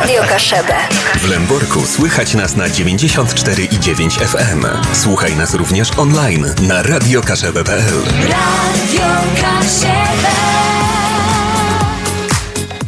Radio Kaszebę. W Lęborku słychać nas na 94,9 FM. Słuchaj nas również online na radiokaszebe.pl. Radio Kaszebę.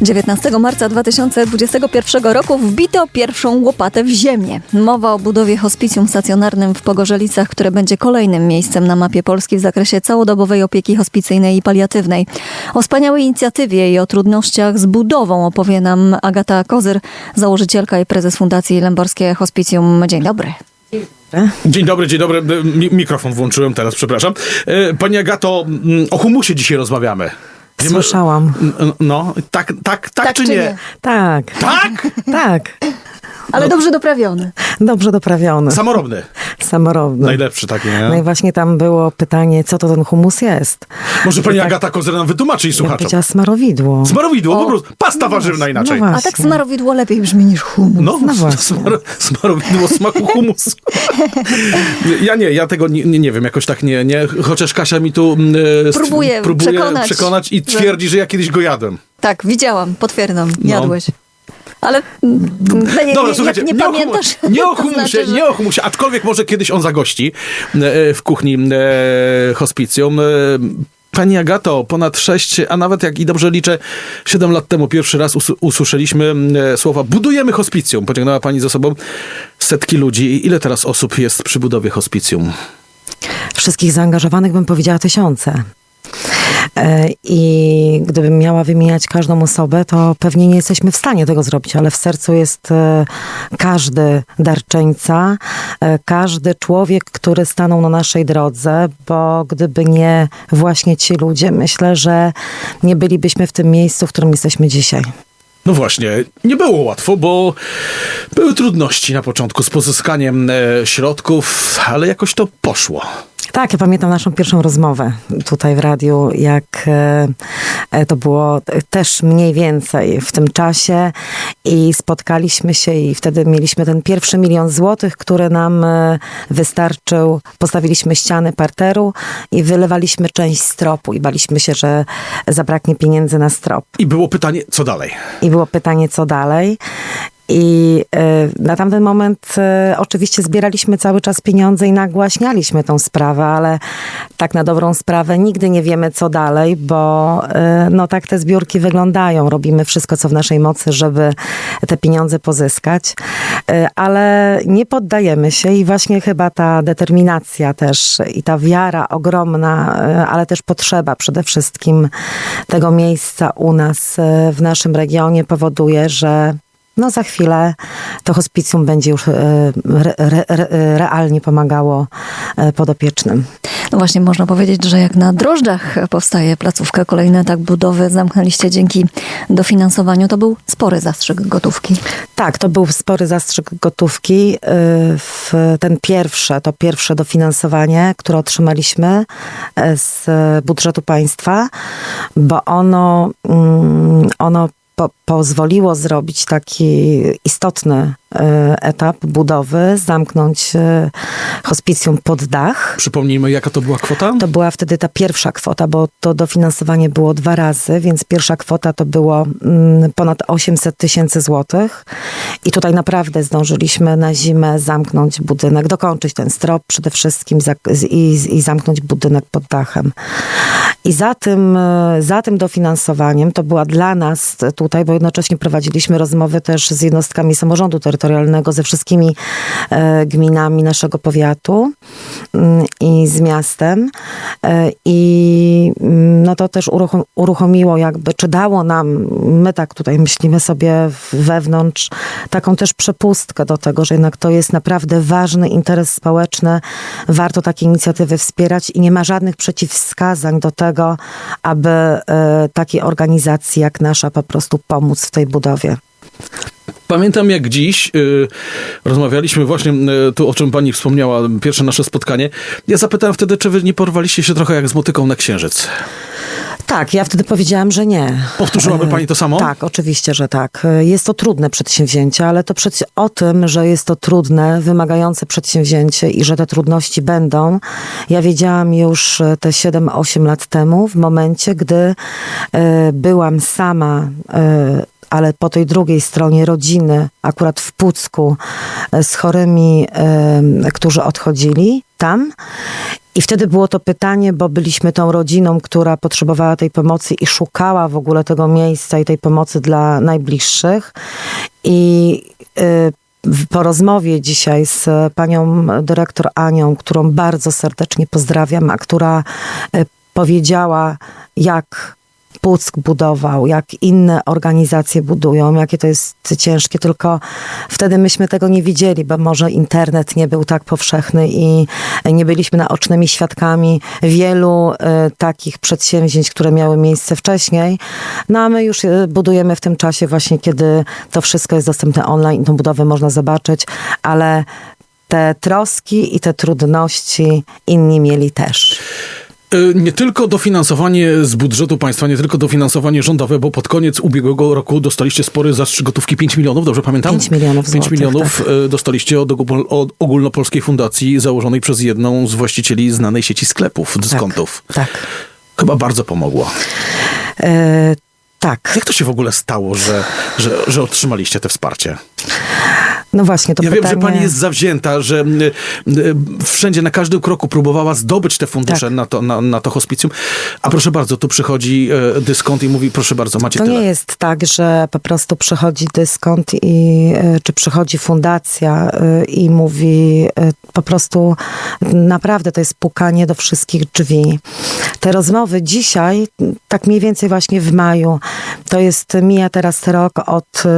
19 marca 2021 roku wbito pierwszą łopatę w ziemię. Mowa o budowie hospicjum stacjonarnym w Pogorzelicach, które będzie kolejnym miejscem na mapie Polski w zakresie całodobowej opieki hospicyjnej i paliatywnej. O wspaniałej inicjatywie i o trudnościach z budową opowie nam Agata Kozyr, założycielka i prezes Fundacji Lęborskie Hospicjum. Dzień dobry. Dzień dobry, dzień dobry. Mi- mikrofon włączyłem teraz, przepraszam. E, Pani Agato, mm, o humusie dzisiaj rozmawiamy. Nie Słyszałam. No, tak, tak, tak, czy, nie? Tak, Tak? tak. Ale dobrze doprawiony. Dobrze doprawiony. Samorobny. Samorobny. Najlepszy taki, nie? No i właśnie tam było pytanie, co to ten humus jest? Może pani tak- Agata Kozer nam wytłumaczy i Ja słuchaczom. powiedziała smarowidło. Smarowidło, po prostu. Pasta warzywna inaczej. No A tak smarowidło lepiej brzmi niż humus. No, No właśnie. smar, smarowidło smaku humusu. ja nie, ja tego nie, nie, nie wiem, jakoś tak nie, nie. Chociaż Kasia mi tu mm, e, st- Próbuje przekonać, przekonać i że- twierdzi, że ja kiedyś go jadłem. Tak, widziałam, potwierdzam, No. Ale nie, Dobra, nie, słuchajcie, nie, nie pamiętasz? nie o to humusie, znaczy, że- nie o humusie, aczkolwiek może kiedyś on zagości e, w kuchni e, hospicjum. E, Pani Agato, ponad sześć, a nawet jak i dobrze liczę, siedem lat temu pierwszy raz usu- usłyszeliśmy słowa budujemy hospicjum. Pociągnęła Pani za sobą setki ludzi. Ile teraz osób jest przy budowie hospicjum? Wszystkich zaangażowanych bym powiedziała tysiące. E, I gdybym miała wymieniać każdą osobę, to pewnie nie jesteśmy w stanie tego zrobić, ale w sercu jest e, każdy darczyńca, e, każdy człowiek, który stanął na naszej drodze, bo gdyby nie właśnie ci ludzie, myślę, że nie bylibyśmy w tym miejscu, w którym jesteśmy dzisiaj. No właśnie, nie było łatwo, bo były trudności na początku z pozyskaniem środków, ale jakoś to poszło. Tak, ja pamiętam naszą pierwszą rozmowę tutaj w radiu, jak e, e, to było też mniej więcej w tym czasie i spotkaliśmy się i wtedy mieliśmy ten pierwszy milion złotych, który nam e, wystarczył. Postawiliśmy ściany parteru i wylewaliśmy część stropu i baliśmy się, że zabraknie pieniędzy na strop. I było pytanie, co dalej? I było pytanie, co dalej. I e, na tamten moment e, oczywiście zbieraliśmy cały czas pieniądze i nagłaśnialiśmy tą sprawę, ale tak na dobrą sprawę nigdy nie wiemy, co dalej, bo e, no tak te zbiórki wyglądają. Robimy wszystko, co w naszej mocy, żeby te pieniądze pozyskać, ale nie poddajemy się i właśnie chyba ta determinacja też i ta wiara ogromna, ale też potrzeba przede wszystkim tego miejsca u nas w naszym regionie powoduje, że no za chwilę to hospicjum będzie już e, re, re, re, realnie pomagało e, podopiecznym. No właśnie, można powiedzieć, że jak na drożdżach powstaje placówka, kolejny etap budowy zamknęliście dzięki dofinansowaniu, to był spory zastrzyk gotówki. Tak, to był spory zastrzyk gotówki. y, W ten pierwsze, to pierwsze dofinansowanie, które otrzymaliśmy e, z budżetu państwa, bo ono, mm, ono po, pozwoliło zrobić taki istotny etap budowy, zamknąć e, hospicjum pod dach. Przypomnijmy, jaka to była kwota? To była wtedy ta pierwsza kwota, bo to dofinansowanie było dwa razy, więc pierwsza kwota to było mm, ponad 800 tysięcy złotych. I tutaj naprawdę zdążyliśmy na zimę zamknąć budynek, dokończyć ten strop przede wszystkim i, i zamknąć budynek pod dachem. I za tym, e, za tym dofinansowaniem to była dla nas tutaj, bo jednocześnie prowadziliśmy rozmowy też z jednostkami samorządu terytorialnego, ze wszystkimi e, gminami naszego powiatu mm, i z miastem. E, I mm, no to też uruchom, uruchomiło jakby, czy dało nam, my tak tutaj myślimy sobie wewnątrz, taką też przepustkę do tego, że jednak to jest naprawdę ważny interes społeczny. Warto takie inicjatywy wspierać i nie ma żadnych przeciwwskazań do tego, aby e, takiej organizacji jak nasza po prostu pomóc w tej budowie. Pamiętam jak dziś y, rozmawialiśmy właśnie y, tu, o czym pani wspomniała, pierwsze nasze spotkanie. Ja zapytałem wtedy, czy wy nie porwaliście się trochę jak z motyką na księżyc. Tak, ja wtedy powiedziałam, że nie. Powtórzyłaby pani to samo? Tak, oczywiście, że tak. Jest to trudne przedsięwzięcie, ale to przed, o tym, że jest to trudne, wymagające przedsięwzięcie i że te trudności będą, ja wiedziałam już e, te 7-8 lat temu, w momencie, gdy e, byłam sama e, ale po tej drugiej stronie rodziny, akurat w Pucku, e, z chorymi, e, którzy odchodzili tam. I wtedy było to pytanie, bo byliśmy tą rodziną, która potrzebowała tej pomocy i szukała w ogóle tego miejsca i tej pomocy dla najbliższych. I w- po rozmowie dzisiaj z panią dyrektor Anią, którą bardzo serdecznie pozdrawiam, a która y, powiedziała, jak Puck budował, jak inne organizacje budują, jakie to jest ciężkie, tylko wtedy myśmy tego nie widzieli, bo może internet nie był tak powszechny i nie byliśmy naocznymi świadkami wielu e, takich przedsięwzięć, które miały miejsce wcześniej. No a my już e, budujemy w tym czasie właśnie, kiedy to wszystko jest dostępne online i tą budowę można zobaczyć, ale te troski i te trudności inni mieli też. Y, Nie tylko dofinansowanie z budżetu państwa, nie tylko dofinansowanie rządowe, bo pod koniec ubiegłego roku dostaliście spory zastrzyk gotówki 5 milionów, dobrze pamiętam? 5 milionów 5 złotych, milionów y, dostaliście od, od ogólnopolskiej fundacji założonej przez jedną z właścicieli znanej sieci sklepów, dyskontów. Tak. Chyba bardzo pomogło. E, tak. Jak to się w ogóle stało, że, że, że otrzymaliście te wsparcie? No właśnie, to Ja pytanie... wiem, że pani jest zawzięta, że wszędzie, na każdym kroku próbowała zdobyć te fundusze Tak. na, to, na, na to hospicjum. A proszę bardzo, tu przychodzi y, dyskont i mówi, proszę bardzo, macie To tyle. nie jest tak, że po prostu przychodzi dyskont i e, czy przychodzi fundacja e, i mówi e, po prostu naprawdę to jest pukanie do wszystkich drzwi. Te rozmowy dzisiaj, tak mniej więcej właśnie w maju, to jest mija teraz rok od e,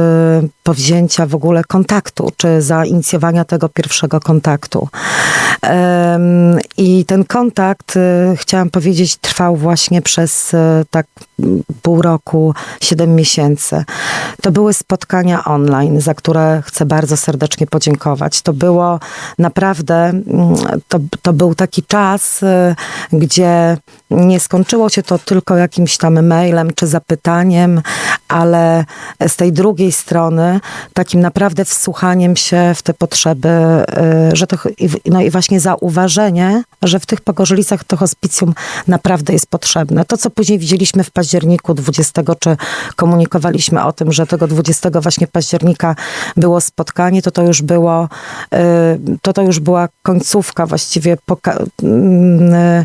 powzięcia w ogóle kontaktu, czy zainicjowania tego pierwszego kontaktu. I ten kontakt, e, chciałam powiedzieć, trwał właśnie przez e, tak pół roku, siedem miesięcy. To były spotkania online, za które chcę bardzo serdecznie podziękować. To było naprawdę, mm, to, to był taki czas, e, gdzie nie skończyło się to tylko jakimś tam mailem czy zapytaniem, ale z tej drugiej strony takim naprawdę wsłuchaniem się w te potrzeby, e, że to, no i właśnie zauważenie, że w tych Pogorzelicach to hospicjum naprawdę jest potrzebne. To, co później widzieliśmy w październiku 20, czy komunikowaliśmy o tym, że tego 20 właśnie października było spotkanie, to to już było, e, to to już była końcówka właściwie mm,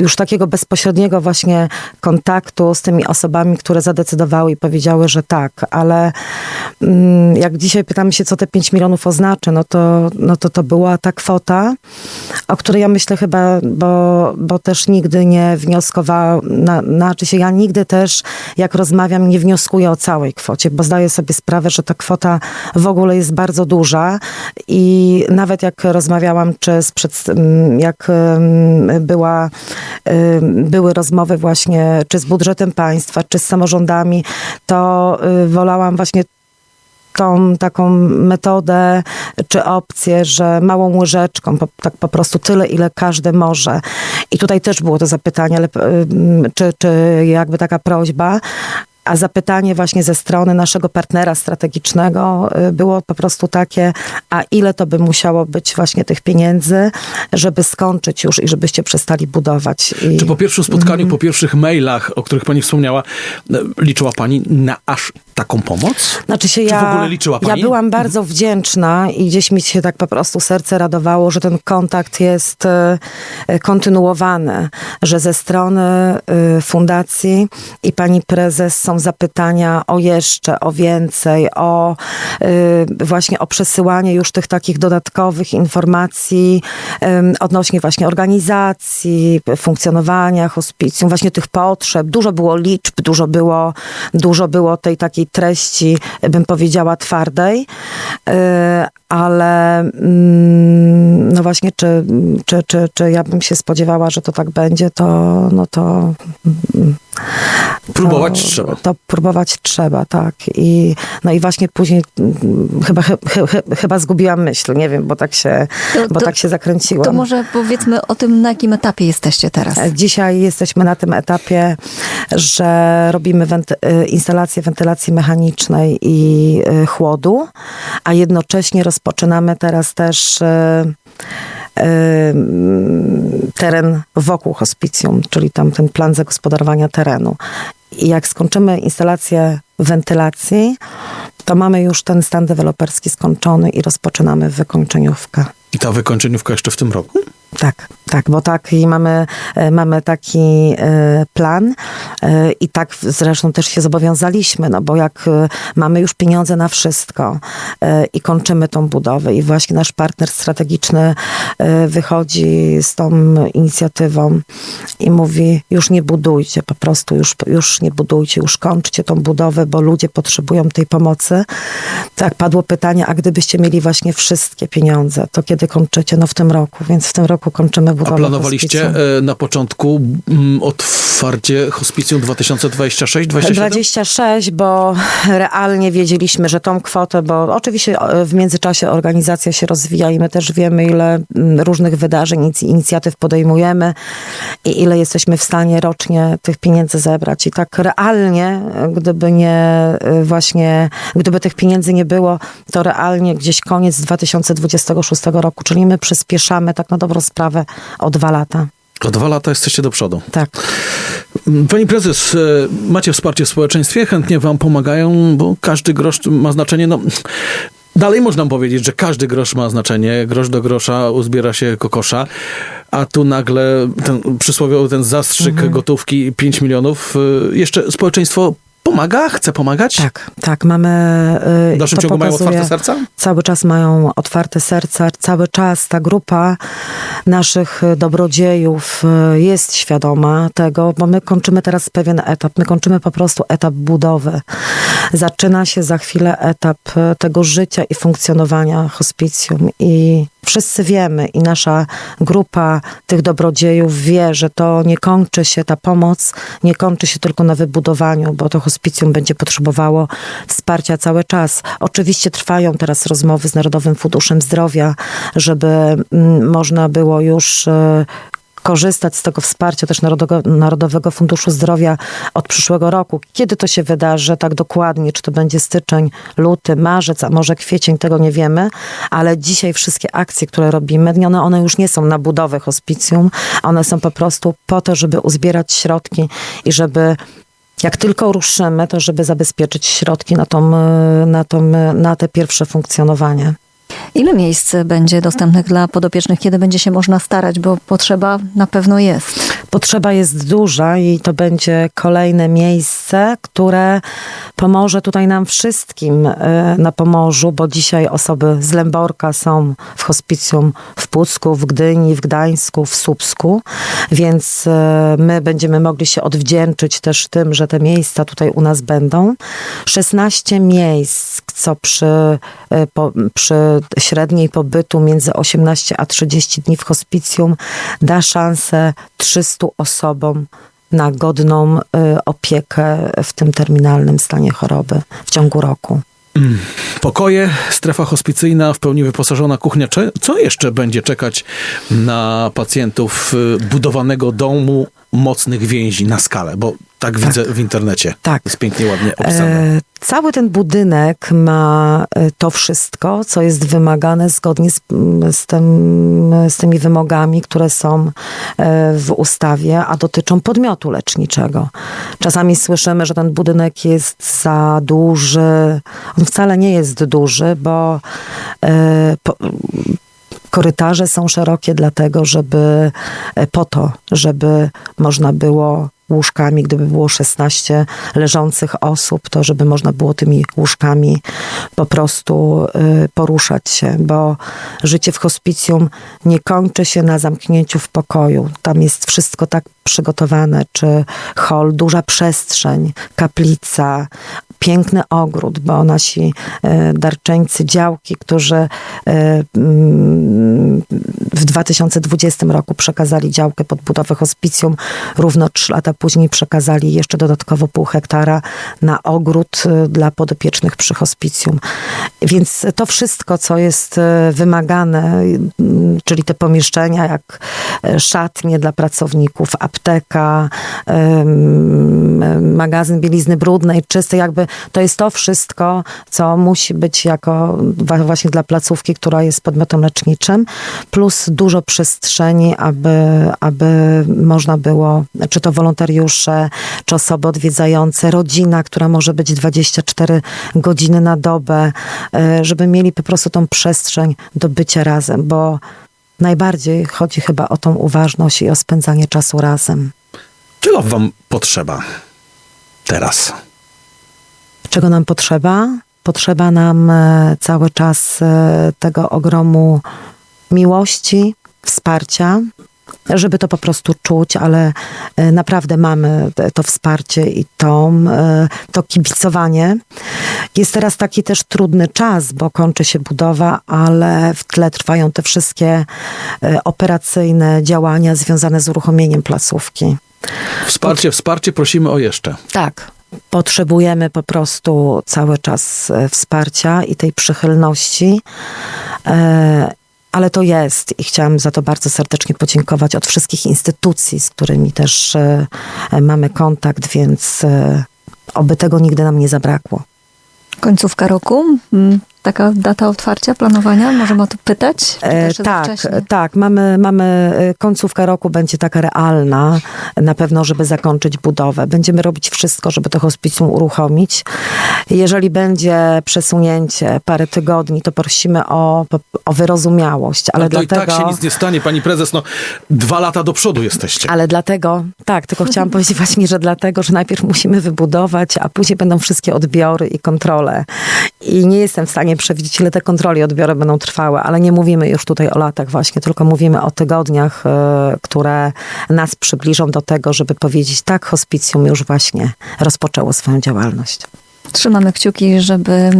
już takiego bezpośredniego właśnie kontaktu z tymi osobami, które zadecydowały i powiedziały, że tak, ale mm, jak dzisiaj pytamy się, co te 5 milionów oznacza, no to, no to to była ta kwota, o której ja myślę chyba, bo, bo też nigdy nie wnioskowałam, na, znaczy się ja nigdy też, jak rozmawiam, nie wnioskuję o całej kwocie, bo zdaję sobie sprawę, że ta kwota w ogóle jest bardzo duża i nawet jak rozmawiałam, czy przed, jak była, ym, były rozmowy właśnie, czy z budżetem państwa, czy z samorządami, to y, wolałam właśnie tą taką metodę czy opcję, że małą łyżeczką, po, tak po prostu tyle, ile każdy może. I tutaj też było to zapytanie, ale, ym, czy, czy jakby taka prośba, a zapytanie właśnie ze strony naszego partnera strategicznego y, było po prostu takie, a ile to by musiało być właśnie tych pieniędzy, żeby skończyć już i żebyście przestali budować. I... Czy po pierwszym spotkaniu, Mhm. po pierwszych mailach, o których pani wspomniała, e, liczyła pani na aż taką pomoc? Znaczy się Czy ja, w ogóle liczyła pani? ja byłam bardzo wdzięczna i gdzieś mi się tak po prostu serce radowało, że ten kontakt jest e, e, kontynuowany, że ze strony e, fundacji i pani prezes są zapytania o jeszcze, o więcej, o właśnie o przesyłanie już tych takich dodatkowych informacji odnośnie właśnie organizacji, funkcjonowania hospicjum, właśnie tych potrzeb. Dużo było liczb, dużo było, dużo było tej takiej treści, bym powiedziała, twardej, e, ale mm, no właśnie, czy, czy, czy, czy ja bym się spodziewała, że to tak będzie, to no to... mm, Próbować to, trzeba. To próbować trzeba, tak. I, no i właśnie później mm, chyba, chy, chy, chy, chyba zgubiłam myśl, nie wiem, bo tak się, To- bo to- tak się zakręciłam. To może powiedzmy o tym, na jakim etapie jesteście teraz. Dzisiaj jesteśmy na tym etapie, że robimy wenty- y, instalację wentylacji mechanicznej i y, chłodu, a jednocześnie rozpoczynamy teraz też y, y, teren wokół hospicjum, czyli tam ten plan zagospodarowania terenu. I jak skończymy instalację wentylacji, to mamy już ten stan deweloperski skończony i rozpoczynamy wykończeniówkę. I ta wykończeniówka jeszcze w tym roku? Tak, tak, bo tak i mamy, e, mamy taki e, plan e, i tak zresztą też się zobowiązaliśmy, no bo jak mamy już pieniądze na wszystko i kończymy tą budowę i właśnie nasz partner strategiczny wychodzi z tą inicjatywą i mówi już nie budujcie, po prostu już, już nie budujcie, już kończcie tą budowę, bo ludzie potrzebują tej pomocy. Tak, padło pytanie, a gdybyście mieli właśnie wszystkie pieniądze, to kiedy kończycie? No w tym roku, więc w tym roku kończymy A planowaliście hospicjum. e, na początku mm, otwarcie hospicjum 2026-27? 26, bo realnie wiedzieliśmy, że tą kwotę, bo oczywiście e, w międzyczasie organizacja się rozwija i my też wiemy, ile mm, różnych wydarzeń, inic- inicjatyw podejmujemy i ile jesteśmy w stanie rocznie tych pieniędzy zebrać. I tak realnie, gdyby nie e, właśnie, gdyby tych pieniędzy nie było, to realnie gdzieś koniec 2026 roku, czyli my przyspieszamy tak na dobrą sprawę o dwa lata. O dwa lata jesteście do przodu. Tak. Pani prezes, e, macie wsparcie w społeczeństwie, chętnie wam pomagają, bo każdy grosz ma znaczenie. No, dalej można powiedzieć, że każdy grosz ma znaczenie. Grosz do grosza uzbiera się kokosza, a tu nagle ten przysłowiowy ten zastrzyk Mhm. gotówki 5 milionów. e, Jeszcze społeczeństwo pomaga, chce pomagać? Tak, tak, mamy... y, W dalszym ciągu mają otwarte serca? Cały czas mają otwarte serca, cały czas ta grupa naszych dobrodziejów y, jest świadoma tego, bo my kończymy teraz pewien etap. My kończymy po prostu etap budowy. Zaczyna się za chwilę etap y, tego życia i funkcjonowania hospicjum i wszyscy wiemy i nasza grupa tych dobrodziejów wie, że to nie kończy się, ta pomoc nie kończy się tylko na wybudowaniu, bo to hospicjum będzie potrzebowało wsparcia cały czas. Oczywiście trwają teraz rozmowy z Narodowym Funduszem Zdrowia, żeby mm, można było już e, korzystać z tego wsparcia też Narodowego, Narodowego Funduszu Zdrowia od przyszłego roku. Kiedy to się wydarzy tak dokładnie, czy to będzie styczeń, luty, marzec, a może kwiecień, tego nie wiemy, ale dzisiaj wszystkie akcje, które robimy, no one, one już nie są na budowę hospicjum, one są po prostu po to, żeby uzbierać środki i żeby jak tylko ruszymy, to żeby zabezpieczyć środki na, tą, e, na, tą, e, na te pierwsze funkcjonowanie. Ile miejsc będzie dostępnych dla podopiecznych, kiedy będzie się można starać, bo potrzeba na pewno jest. Potrzeba jest duża i to będzie kolejne miejsce, które pomoże tutaj nam wszystkim e, na Pomorzu, bo dzisiaj osoby z Lęborka są w hospicjum w Pucku, w Gdyni, w Gdańsku, w Słupsku, więc e, my będziemy mogli się odwdzięczyć też tym, że te miejsca tutaj u nas będą. 16 miejsc, co przy, e, po, przy średniej pobytu między 18 a 30 dni w hospicjum da szansę 300 osobom na godną y, opiekę w tym terminalnym stanie choroby w ciągu roku. Pokoje, strefa hospicyjna, w pełni wyposażona kuchnia. Co jeszcze będzie czekać na pacjentów y, budowanego domu mocnych więzi na skalę? Bo tak, widzę w internecie. Tak. Jest pięknie, ładnie opisane. E, cały ten budynek ma e, to wszystko, co jest wymagane zgodnie z, z, tym, z tymi wymogami, które są e, w ustawie, a dotyczą podmiotu leczniczego. Czasami słyszymy, że ten budynek jest za duży. On wcale nie jest duży, bo e, po, korytarze są szerokie dlatego, żeby e, po to, żeby można było łóżkami, gdyby było 16 leżących osób, to żeby można było tymi łóżkami po prostu y, poruszać się, bo życie w hospicjum nie kończy się na zamknięciu w pokoju. Tam jest wszystko tak przygotowane, czy hol, duża przestrzeń, kaplica, piękny ogród, bo nasi e, darczyńcy działki, którzy e, mm, w 2020 roku przekazali działkę pod budowę hospicjum, równo trzy lata później przekazali jeszcze dodatkowo pół hektara na ogród e, dla podopiecznych przy hospicjum. Więc to wszystko, co jest wymagane, mm, czyli te pomieszczenia, jak szatnie dla pracowników, apteka, magazyn bielizny brudnej, czystej, jakby to jest to wszystko, co musi być jako właśnie dla placówki, która jest podmiotem leczniczym, plus dużo przestrzeni, aby, aby można było, czy to wolontariusze, czy osoby odwiedzające, rodzina, która może być 24 godziny na dobę, e, żeby mieli po prostu tą przestrzeń do bycia razem, bo najbardziej chodzi chyba o tą uważność i o spędzanie czasu razem. Czego wam potrzeba teraz? Czego nam potrzeba? Potrzeba nam e, cały czas e, tego ogromu miłości, wsparcia, żeby to po prostu czuć, ale e, naprawdę mamy to wsparcie i to, to kibicowanie. Jest teraz taki też trudny czas, bo kończy się budowa, ale w tle trwają te wszystkie operacyjne działania związane z uruchomieniem placówki. Wsparcie, wsparcie, prosimy o jeszcze. Tak. Potrzebujemy po prostu cały czas e, wsparcia i tej przychylności. E, ale to jest i chciałam za to bardzo serdecznie podziękować od wszystkich instytucji, z którymi też e, mamy kontakt, więc oby tego nigdy nam nie zabrakło. Końcówka roku, mm, taka data otwarcia, planowania, możemy o to pytać? Czy E, tak, tak. Mamy, mamy e, końcówka roku będzie taka realna, na pewno, żeby zakończyć budowę. Będziemy robić wszystko, żeby to hospicjum uruchomić. Jeżeli będzie przesunięcie parę tygodni, to prosimy o, o wyrozumiałość, ale Ale to dlatego... i tak się nic nie stanie, pani prezes, no dwa lata do przodu jesteście. Ale dlatego, tak, tylko chciałam powiedzieć właśnie, że dlatego, że najpierw musimy wybudować, a później będą wszystkie odbiory i kontrole. I nie jestem w stanie przewidzieć, ile te kontrole i odbiory będą trwały, ale nie mówimy już tutaj o latach właśnie, tylko mówimy o tygodniach, e, które nas przybliżą do tego, żeby powiedzieć, tak, hospicjum już właśnie rozpoczęło swoją działalność. Trzymamy kciuki, żeby e,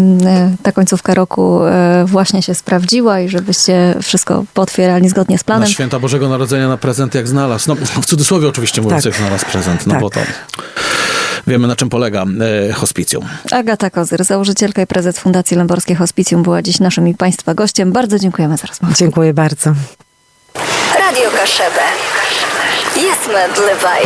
ta końcówka roku e, właśnie się sprawdziła i żebyście wszystko potwierali zgodnie z Na planem. święta Bożego Narodzenia na prezent jak znalazł. No w cudzysłowie oczywiście mówiąc, Tak. jak znalazł prezent, no Tak. bo to wiemy na czym polega e, hospicjum. Agata Kozyr, założycielka i prezes Fundacji Lęborskie Hospicjum była dziś naszym i Państwa gościem. Bardzo dziękujemy za rozmowę. Dziękuję bardzo. Radio Kaszebę. Jest medlewaj.